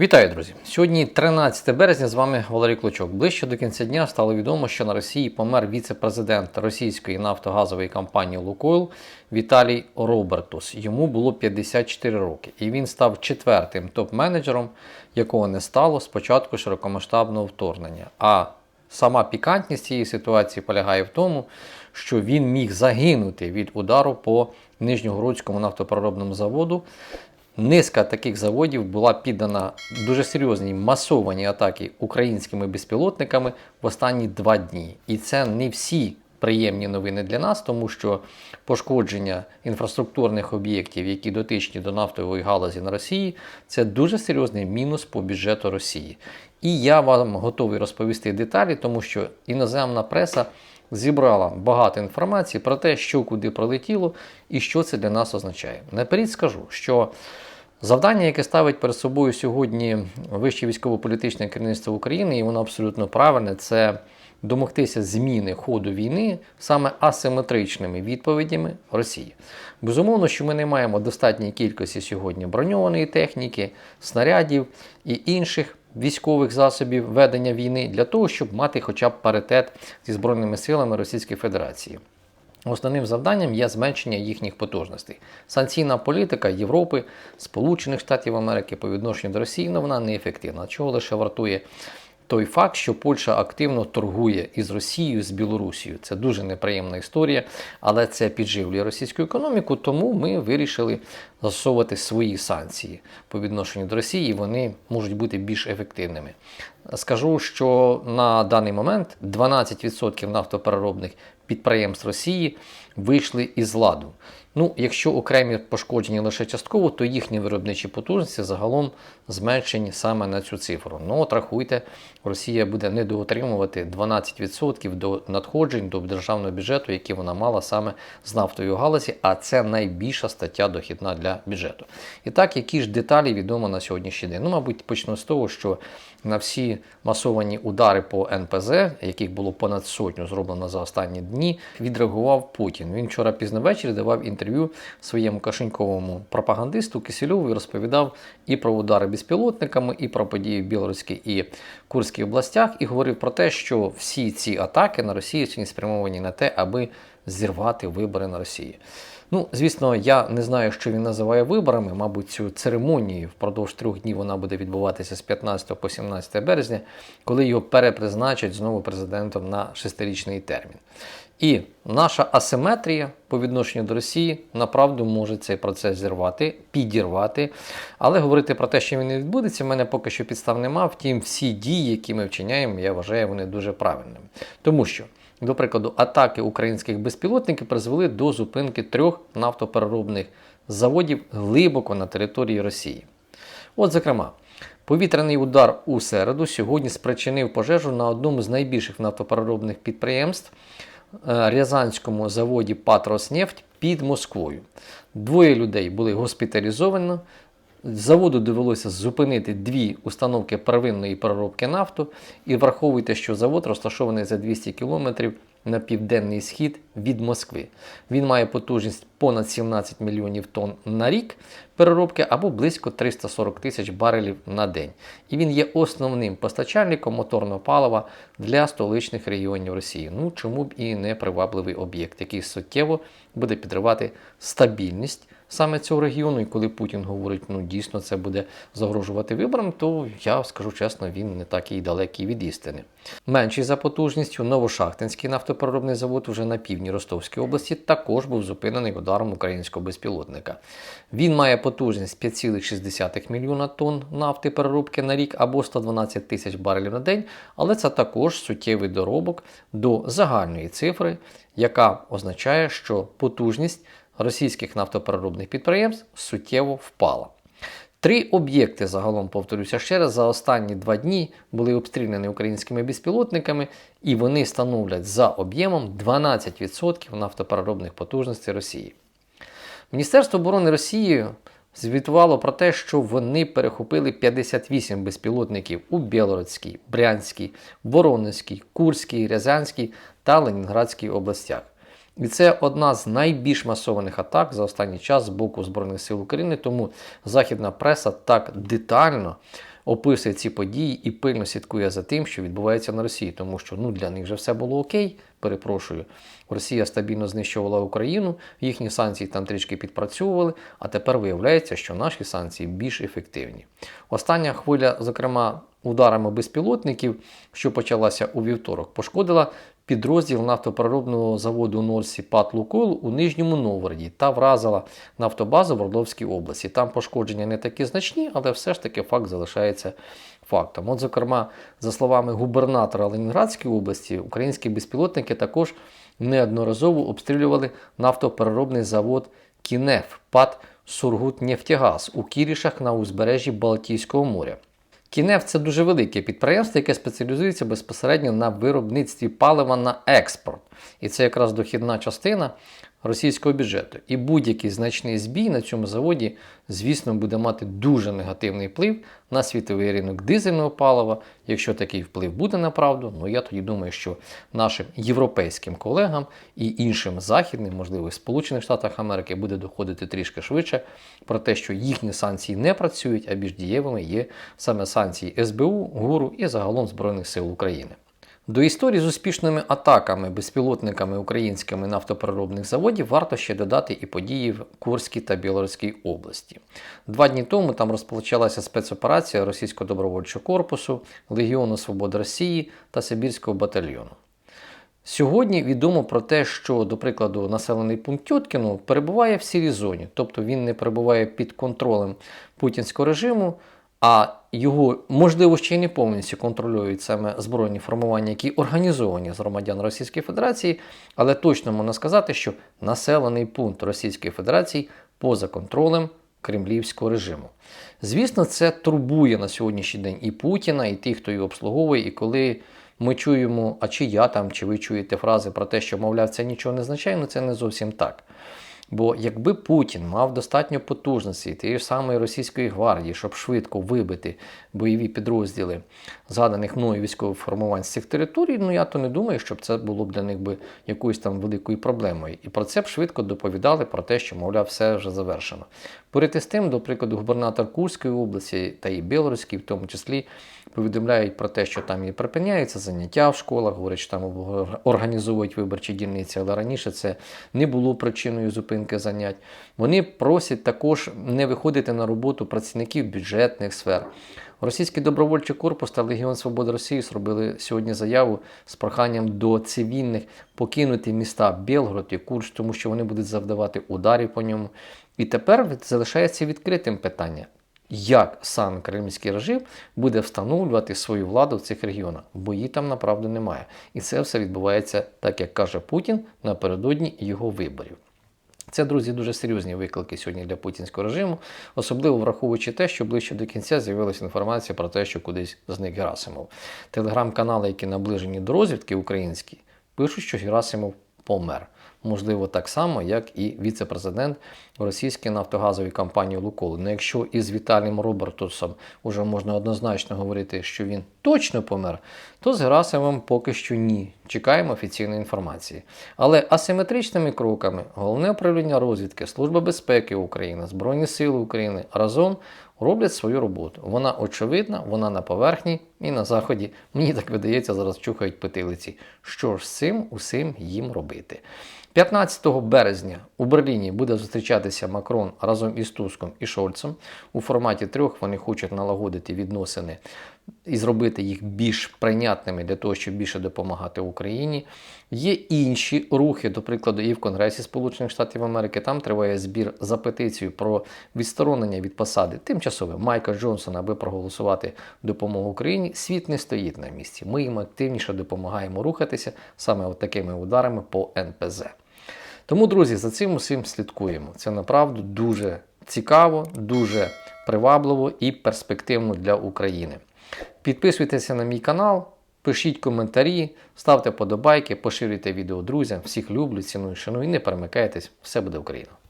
Вітаю, друзі! Сьогодні 13 березня. З вами Валерій Клочок. Ближче до кінця дня стало відомо, що на Росії помер віце-президент російської нафтогазової компанії Лукойл Віталій Робертус. Йому було 54 роки, і він став четвертим топ-менеджером, якого не стало з початку широкомасштабного вторгнення. А сама пікантність цієї ситуації полягає в тому, що він міг загинути від удару по Нижньогородському нафтопереробному заводу. Низка таких заводів була піддана дуже серйозній масованій атаки українськими безпілотниками в останні два дні. І це не всі приємні новини для нас, тому що пошкодження інфраструктурних об'єктів, які дотичні до нафтової галузі на Росії, це дуже серйозний мінус по бюджету Росії. І я вам готовий розповісти деталі, тому що іноземна преса зібрала багато інформації про те, що куди пролетіло і що це для нас означає. Наперед скажу, що завдання, яке ставить перед собою сьогодні вище військово-політичне керівництво України, і воно абсолютно правильне, це домогтися зміни ходу війни саме асиметричними відповідями Росії. Безумовно, що ми не маємо достатньої кількості сьогодні броньованої техніки, снарядів і інших військових засобів ведення війни для того, щоб мати хоча б паритет зі Збройними силами Російської Федерації. Основним завданням є зменшення їхніх потужностей. Санкційна політика Європи, Сполучених Штатів Америки по відношенню до Росії ну, вона неефективна. Чого лише вартує той факт, що Польща активно торгує із Росією, з Білорусією. Це дуже неприємна історія, але це підживлює російську економіку, тому ми вирішили застосовувати свої санкції по відношенню до Росії, вони можуть бути більш ефективними. Скажу, що на даний момент 12% нафтопереробних підприємств Росії вийшли із ладу. Ну, якщо окремі пошкоджені лише частково, то їхні виробничі потужності загалом зменшені саме на цю цифру. Ну, от рахуйте, Росія буде недоотримувати 12% до надходжень до державного бюджету, які вона мала саме з нафтової галузі, а це найбільша стаття дохідна для бюджету. І так, які ж деталі відомо на сьогоднішній день? Ну, мабуть, почну з того, що на всі масовані удари по НПЗ, яких було понад сотню зроблено за останні дні, відреагував Путін. Він вчора пізно ввечері давав інтерв'ю своєму кишеньковому пропагандисту Кисельову і розповідав і про удари безпілотниками, і про події в Білоруській і Курській областях, і говорив про те, що всі ці атаки на Росію спрямовані на те, аби зірвати вибори на Росії. Ну, звісно, я не знаю, що він називає виборами. Мабуть, цю церемонію впродовж трьох днів вона буде відбуватися з 15 по 17 березня, коли його перепризначать знову президентом на шестирічний термін. І наша асиметрія по відношенню до Росії направду може цей процес зірвати, підірвати. Але говорити про те, що він не відбудеться, в мене поки що підстав нема. Втім, всі дії, які ми вчиняємо, я вважаю, вони дуже правильними. Тому що. До прикладу, атаки українських безпілотників призвели до зупинки трьох нафтопереробних заводів глибоко на території Росії. От, зокрема, повітряний удар у середу сьогодні спричинив пожежу на одному з найбільших нафтопереробних підприємств е, Рязанському заводі Патроснефть під Москвою. Двоє людей були госпіталізовані. Заводу довелося зупинити дві установки первинної переробки нафту, і враховуйте, що завод розташований за 200 кілометрів на південний схід від Москви. Він має потужність понад 17 мільйонів тонн на рік переробки або близько 340 тисяч барелів на день. І він є основним постачальником моторного палива для столичних регіонів Росії. Ну чому б і не привабливий об'єкт, який суттєво буде підривати стабільність саме цього регіону. І коли Путін говорить, ну дійсно це буде загрожувати виборам, то я скажу чесно, він не такий далекий від істини. Менший за потужністю Новошахтинський нафтопереробний завод вже на півдні Ростовської області також був зупинений ударом українського безпілотника. Він має потужність 5,6 мільйона тонн нафти переробки на рік або 112 тисяч барелів на день, але це також суттєвий доробок до загальної цифри, яка означає, що потужність російських нафтопереробних підприємств суттєво впала. Три об'єкти, загалом повторюся ще раз, за останні два дні були обстріляні українськими безпілотниками, і вони становлять за об'ємом 12% нафтопереробних потужностей Росії. Міністерство оборони Росії звітувало про те, що вони перехопили 58 безпілотників у Білородській, Брянській, Воронезькій, Курській, Рязанській та Ленінградській областях. І це одна з найбільш масованих атак за останній час з боку Збройних сил України. Тому західна преса так детально описує ці події і пильно слідкує за тим, що відбувається на Росії, тому що ну для них вже все було окей. Перепрошую, Росія стабільно знищувала Україну, їхні санкції там трішки підпрацьовували, а тепер виявляється, що наші санкції більш ефективні. Остання хвиля, зокрема, ударами безпілотників, що почалася у вівторок, пошкодила підрозділ нафтопереробного заводу Норсі Пат Лукойл у Нижньому Новгороді та вразила нафтобазу в Орловській області. Там пошкодження не такі значні, але все ж таки факт залишається фактом. От, зокрема, за словами губернатора Ленінградської області, українські безпілотники також неодноразово обстрілювали нафтопереробний завод Кінеф ПАТ Сургутнефтягаз у Кірішах на узбережжі Балтійського моря. Кінеф це дуже велике підприємство, яке спеціалізується безпосередньо на виробництві палива на експорт. І це якраз дохідна частина російського бюджету. І будь-який значний збій на цьому заводі, звісно, буде мати дуже негативний вплив на світовий ринок дизельного палива. Якщо такий вплив буде на правду, ну я тоді думаю, що нашим європейським колегам і іншим західним, можливо, Сполучених Штатах Америки, буде доходити трішки швидше про те, що їхні санкції не працюють, а більш дієвими є саме санкції СБУ, ГУРу і загалом Збройних сил України. До історії з успішними атаками безпілотниками українськими нафтопереробних заводів варто ще додати і події в Курській та Білоруській області. Два дні тому там розпочалася спецоперація Російського добровольчого корпусу, Легіону Свободи Росії та Сибірського батальйону. Сьогодні відомо про те, що, до прикладу, населений пункт Тьоткіно перебуває в сірій зоні, тобто він не перебуває під контролем путінського режиму, а його, можливо, ще й не повністю контролюють саме збройні формування, які організовані з громадян Російської Федерації, але точно можна сказати, що населений пункт Російської Федерації поза контролем кремлівського режиму. Звісно, це турбує на сьогоднішній день і Путіна, і тих, хто його обслуговує, і коли. Ми чуємо, а чи я там, чи ви чуєте фрази про те, що, мовляв, це нічого не означає, ну це не зовсім так. Бо якби Путін мав достатньо потужності тієї ж самої російської гвардії, щоб швидко вибити бойові підрозділи згаданих мною військових формувань з цих територій, ну я то не думаю, щоб це було б для них би якоюсь там великою проблемою. І про це б швидко доповідали про те, що, мовляв, все вже завершено. Поряд із тим, до прикладу, губернатор Курської області та і Білоруської, в тому числі, повідомляють про те, що там і припиняються заняття в школах, говорять, що там організовують виборчі дільниці, але раніше це не було причиною зупинки занять. Вони просять також не виходити на роботу працівників бюджетних сфер. Російський добровольчий корпус та Легіон Свободи Росії зробили сьогодні заяву з проханням до цивільних покинути міста Білгород і Курш, тому що вони будуть завдавати ударів по ньому. І тепер залишається відкритим питання. Як сам кремлівський режим буде встановлювати свою владу в цих регіонах, бо її там направду немає. І це все відбувається, так як каже Путін, напередодні його виборів. Це, друзі, дуже серйозні виклики сьогодні для путінського режиму, особливо враховуючи те, що ближче до кінця з'явилася інформація про те, що кудись зник Герасимов. Телеграм-канали, які наближені до розвідки українські, пишуть, що Герасимов помер. Можливо, так само, як і віце-президент російської нафтогазової компанії Лукойл. Ну, якщо із Віталієм Робертусом вже можна однозначно говорити, що він точно помер, то з Герасимом поки що ні. Чекаємо офіційної інформації. Але асиметричними кроками головне управління розвідки, Служба безпеки України, Збройні Сили України разом роблять свою роботу. Вона очевидна, вона на поверхні і на заході. Мені так видається, зараз чухають петилиці. Що ж з цим усім їм робити? 15 березня у Берліні буде зустрічатися Макрон разом із Туском і Шольцем. У форматі трьох вони хочуть налагодити відносини і зробити їх більш прийнятними для того, щоб більше допомагати Україні. Є інші рухи, до прикладу, і в Конгресі Сполучених Штатів Америки. Там триває збір за петицію про відсторонення від посади тимчасове Майка Джонсона, аби проголосувати допомогу Україні. Світ не стоїть на місці. Ми їм активніше допомагаємо рухатися саме от такими ударами по НПЗ. Тому, друзі, за цим усім слідкуємо. Це направду дуже цікаво, дуже привабливо і перспективно для України. Підписуйтеся на мій канал, пишіть коментарі, ставте подобайки, поширюйте відео друзям. Всіх люблю, ціную, шаную і не перемикайтесь. Все буде Україна!